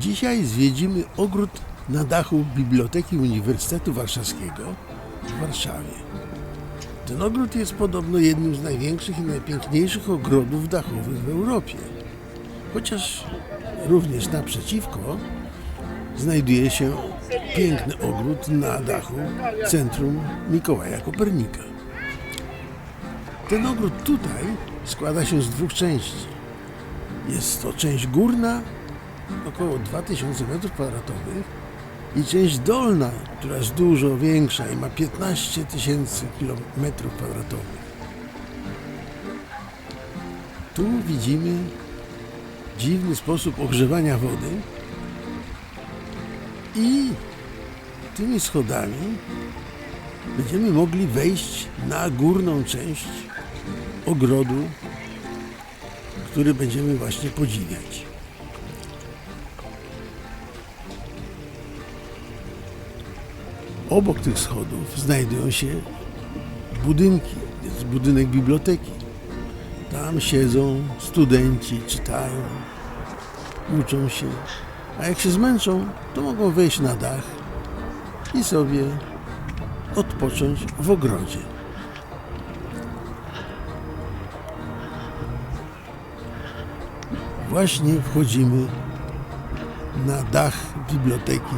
Dzisiaj zwiedzimy ogród na dachu Biblioteki Uniwersytetu Warszawskiego w Warszawie. Ten ogród jest podobno jednym z największych i najpiękniejszych ogrodów dachowych w Europie. Chociaż również naprzeciwko znajduje się piękny ogród na dachu Centrum Mikołaja Kopernika. Ten ogród tutaj składa się z dwóch części. Jest to część górna, około 2000 m2 i część dolna, która jest dużo większa i ma 15 tysięcy km2. Tu widzimy dziwny sposób ogrzewania wody i tymi schodami będziemy mogli wejść na górną część ogrodu, który będziemy właśnie podziwiać. Obok tych schodów znajdują się budynki. Jest budynek biblioteki. Tam siedzą studenci, czytają, uczą się. A jak się zmęczą, to mogą wejść na dach i sobie odpocząć w ogrodzie. Właśnie wchodzimy na dach Biblioteki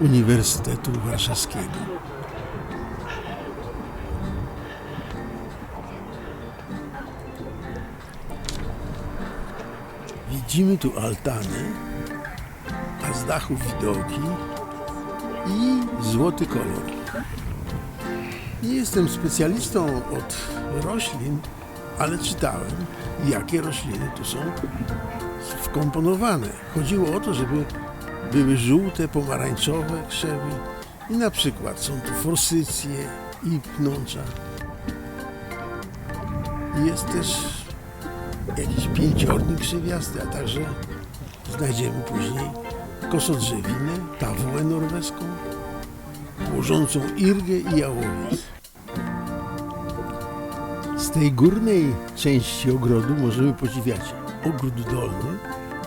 Uniwersytetu Warszawskiego. Widzimy tu altany, a z dachu widoki i złoty kolor. Nie jestem specjalistą od roślin, ale czytałem, jakie rośliny tu są wkomponowane. Chodziło o to, żeby były żółte, pomarańczowe krzewy i na przykład są tu forsycje i pnącza. Jest też jakiś pięciornik krzewiasty, a także znajdziemy później kosodrzewinę, tawłę norweską, łożącą irgę i jałowiec. Z tej górnej części ogrodu możemy podziwiać ogród dolny,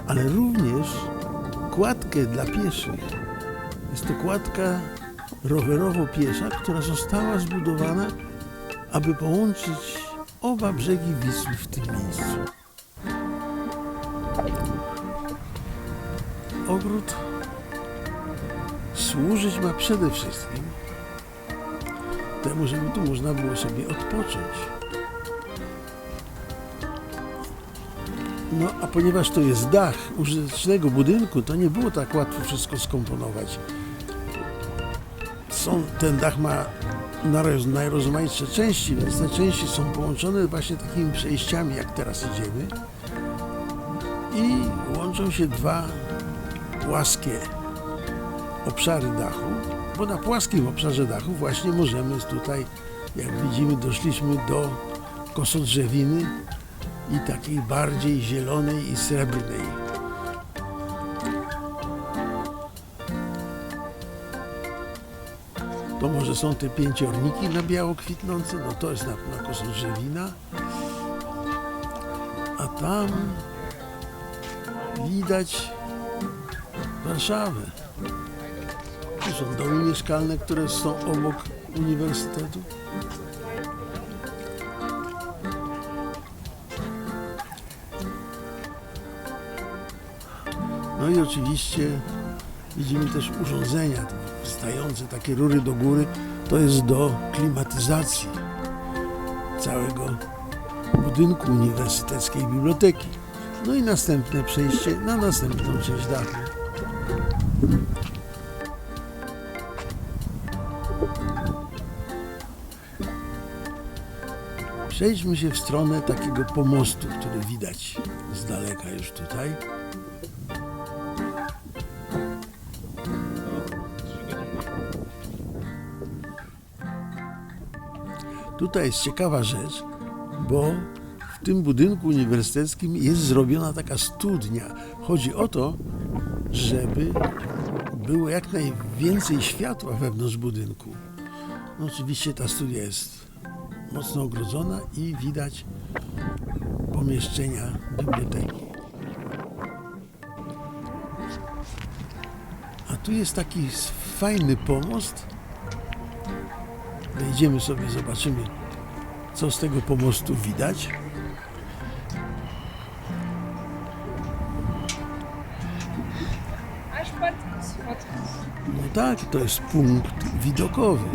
ale również kładkę dla pieszych. Jest to kładka rowerowo-piesza, która została zbudowana, aby połączyć oba brzegi Wisły w tym miejscu. Ogród służyć ma przede wszystkim temu, żeby tu można było sobie odpocząć. No, a ponieważ to jest dach użytecznego budynku, to nie było tak łatwo wszystko skomponować. Są, ten dach ma najrozmaitsze części, więc te części są połączone właśnie takimi przejściami, jak teraz idziemy. I łączą się dwa płaskie obszary dachu, bo na płaskim obszarze dachu właśnie możemy tutaj, jak widzimy, doszliśmy do kosodrzewiny i takiej bardziej zielonej i srebrnej. To może są te pięciorniki na biało kwitnące, no to jest na, na kosodrzewina. A tam widać Warszawę. Tu są domy mieszkalne, które są obok uniwersytetu. No i oczywiście widzimy też urządzenia wstające, takie rury do góry. To jest do klimatyzacji całego budynku uniwersyteckiej biblioteki. No i następne przejście na następną część dachu. Przejdźmy się w stronę takiego pomostu, który widać z daleka już tutaj. Tutaj jest ciekawa rzecz, bo w tym budynku uniwersyteckim jest zrobiona taka studnia. Chodzi o to, żeby było jak najwięcej światła wewnątrz budynku. No oczywiście ta studia jest mocno ogrodzona i widać pomieszczenia biblioteki. Tu jest taki fajny pomost. Wejdziemy sobie, zobaczymy, co z tego pomostu widać. Aż. No tak, to jest punkt widokowy.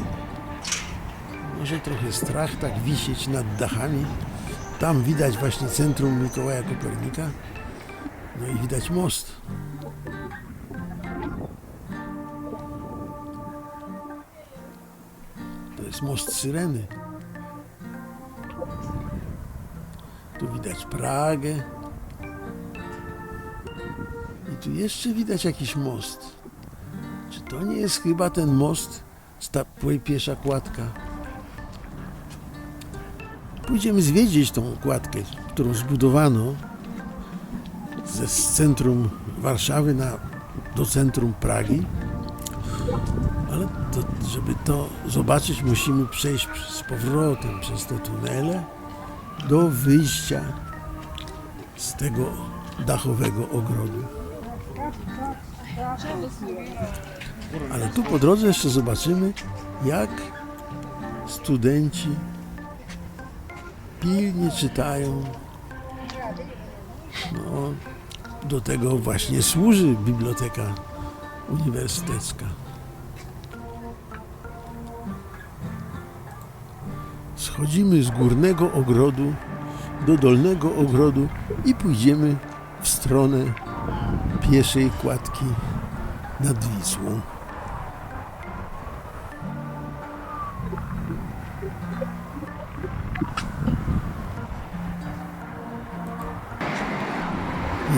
Może trochę strach tak wisieć nad dachami. Tam widać właśnie centrum Mikołaja Kopernika. No i widać most. To jest most Syreny. Tu widać Pragę. I tu jeszcze widać jakiś most. Czy to nie jest chyba ten most z ta piesza kładka? Pójdziemy zwiedzić tą kładkę, którą zbudowano ze z centrum Warszawy na, do centrum Pragi. Ale to, żeby to zobaczyć, musimy przejść z powrotem przez te tunele do wyjścia z tego dachowego ogrodu. Ale tu po drodze jeszcze zobaczymy, jak studenci pilnie czytają. No, do tego właśnie służy biblioteka uniwersytecka. Schodzimy z górnego ogrodu do dolnego ogrodu i pójdziemy w stronę pieszej kładki nad Wisłą.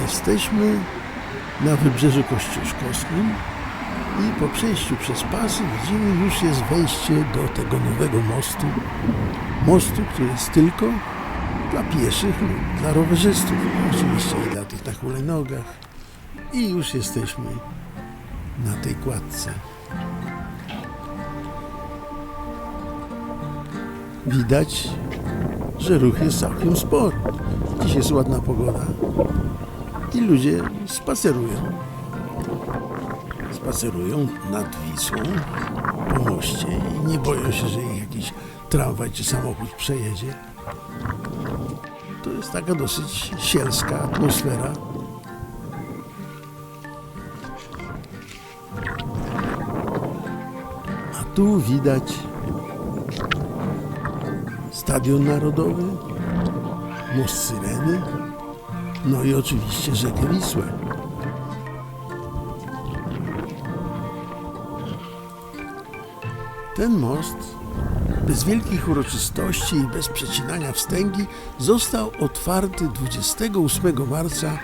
Jesteśmy na wybrzeżu kościuszkowskim i po przejściu przez pasy widzimy już jest wejście do tego nowego mostu. Mostu, który jest tylko dla pieszych lub dla rowerzystów. Oczywiście i dla tych na hulajnogach. I już jesteśmy na tej kładce. Widać, że ruch jest całkiem spory. Dziś jest ładna pogoda i ludzie spacerują. Spacerują nad Wisłą po moście i nie boją się, że ich jakiś tramwaj czy samochód przejedzie. To jest taka dosyć sielska atmosfera. A tu widać Stadion Narodowy, Most Syreny, no i oczywiście rzekę Wisłę. Ten most bez wielkich uroczystości i bez przecinania wstęgi został otwarty 28 marca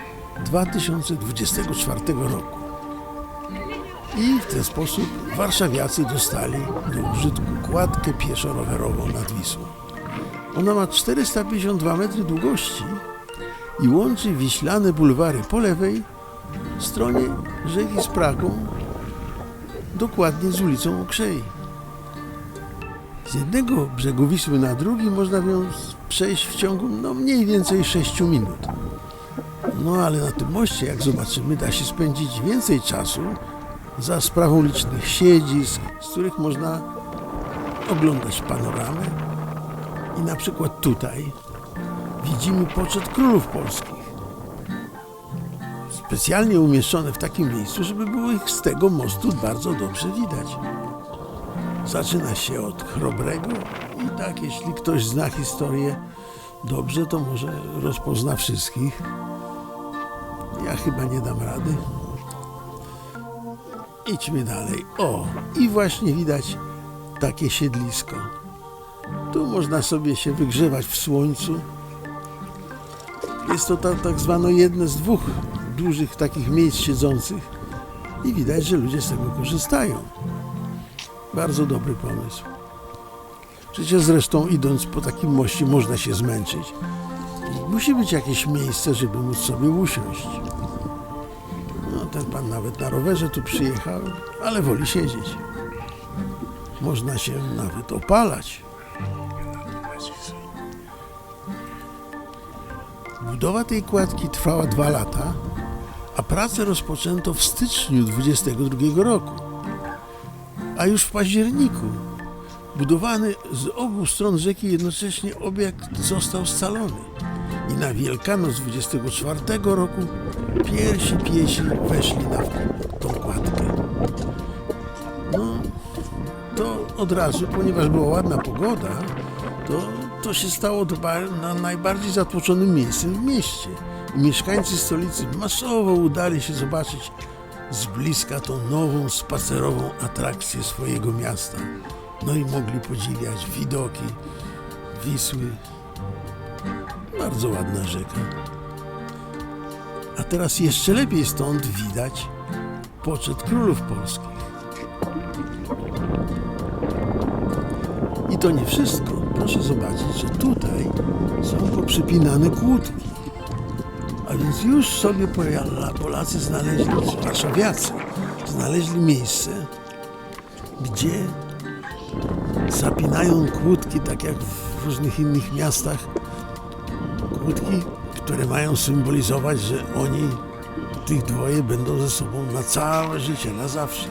2024 roku. I w ten sposób warszawiacy dostali do użytku kładkę pieszo-rowerową nad Wisłą. Ona ma 452 metry długości i łączy wiślane bulwary po lewej stronie rzeki z Pragą, dokładnie z ulicą Okrzei. Z jednego brzegu Wisły na drugi można więc przejść w ciągu no, mniej więcej 6 minut. No ale na tym moście, jak zobaczymy, da się spędzić więcej czasu za sprawą licznych siedzisk, z których można oglądać panoramę. I na przykład tutaj widzimy poczet królów polskich. Specjalnie umieszczone w takim miejscu, żeby było ich z tego mostu bardzo dobrze widać. Zaczyna się od chrobrego i tak, jeśli ktoś zna historię dobrze, to może rozpozna wszystkich. Ja chyba nie dam rady. Idźmy dalej. O, i właśnie widać takie siedlisko. Tu można sobie się wygrzewać w słońcu. Jest to ta, tak zwane jedne z dwóch dużych takich miejsc siedzących i widać, że ludzie z tego korzystają. Bardzo dobry pomysł. Przecież zresztą idąc po takim moście można się zmęczyć. Musi być jakieś miejsce, żeby móc sobie usiąść. No, ten pan nawet na rowerze tu przyjechał, ale woli siedzieć. Można się nawet opalać. Budowa tej kładki trwała dwa lata, a Pracę rozpoczęto w styczniu 22 roku, a już w październiku budowany z obu stron rzeki jednocześnie obiekt został scalony. I na Wielkanoc 24 roku pierwsi piesi weszli na tą kładkę. No, to od razu, ponieważ była ładna pogoda, to, to się stało na najbardziej zatłoczonym miejscem w mieście. I mieszkańcy stolicy masowo udali się zobaczyć z bliska tą nową spacerową atrakcję swojego miasta. No i mogli podziwiać widoki Wisły. Bardzo ładna rzeka. A teraz jeszcze lepiej stąd widać poczet królów polskich. I to nie wszystko. Proszę zobaczyć, że tutaj są poprzypinane kłódki. A więc już sobie Pola- Polacy znaleźli, warszawiacy, znaleźli miejsce, gdzie zapinają kłódki, tak jak w różnych innych miastach. Kłódki, które mają symbolizować, że oni, tych dwoje, będą ze sobą na całe życie, na zawsze.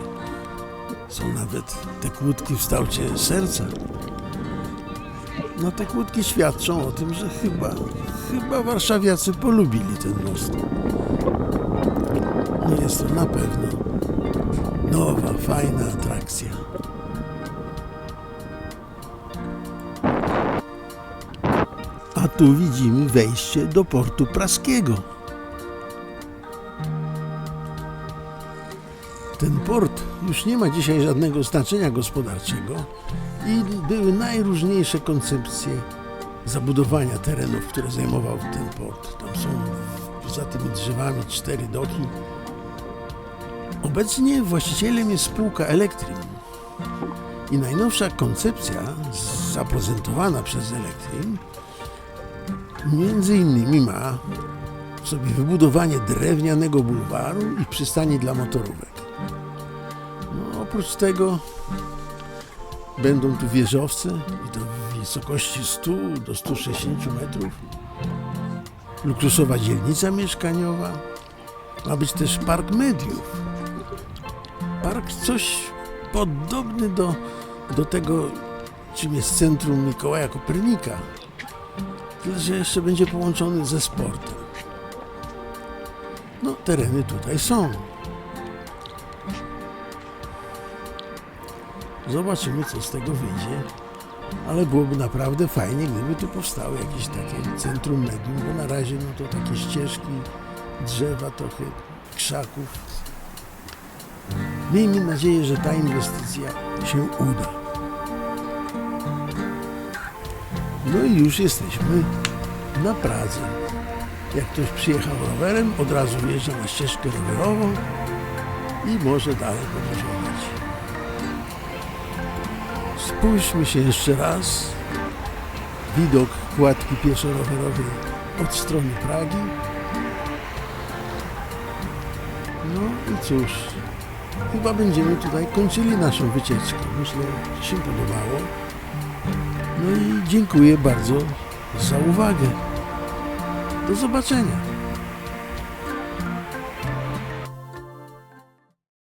Są nawet te kłódki w kształcie serca. No te kłódki świadczą o tym, że chyba, chyba warszawiacy polubili ten most. No jest to na pewno nowa, fajna atrakcja. A tu widzimy wejście do portu praskiego. Ten port już nie ma dzisiaj żadnego znaczenia gospodarczego i były najróżniejsze koncepcje zabudowania terenów, które zajmował ten port. Tam są poza tymi drzewami cztery doki. Obecnie właścicielem jest spółka Elektrim i najnowsza koncepcja zaprezentowana przez Elektrim między innymi ma w sobie wybudowanie drewnianego bulwaru i przystani dla motorówek. No, oprócz tego będą tu wieżowce i to w wysokości 100 do 160 metrów. Luksusowa dzielnica mieszkaniowa. Ma być też park mediów. Park coś podobny do, do tego, czym jest centrum Mikołaja Kopernika. Tyle, że jeszcze będzie połączony ze sportem. No, tereny tutaj są. Zobaczymy, co z tego wyjdzie. Ale byłoby naprawdę fajnie, gdyby tu powstało jakieś takie centrum medium, bo na razie no to takie ścieżki, drzewa, trochę krzaków. Miejmy nadzieję, że ta inwestycja się uda. No i już jesteśmy na Pradze. Jak ktoś przyjechał rowerem, od razu wjeżdża na ścieżkę rowerową i może dalej podróżować. Spójrzmy się jeszcze raz. Widok kładki pieszo-rowerowej od strony Pragi. No i cóż, chyba będziemy tutaj kończyli naszą wycieczkę. Myślę, że się podobało. No i dziękuję bardzo za uwagę. Do zobaczenia.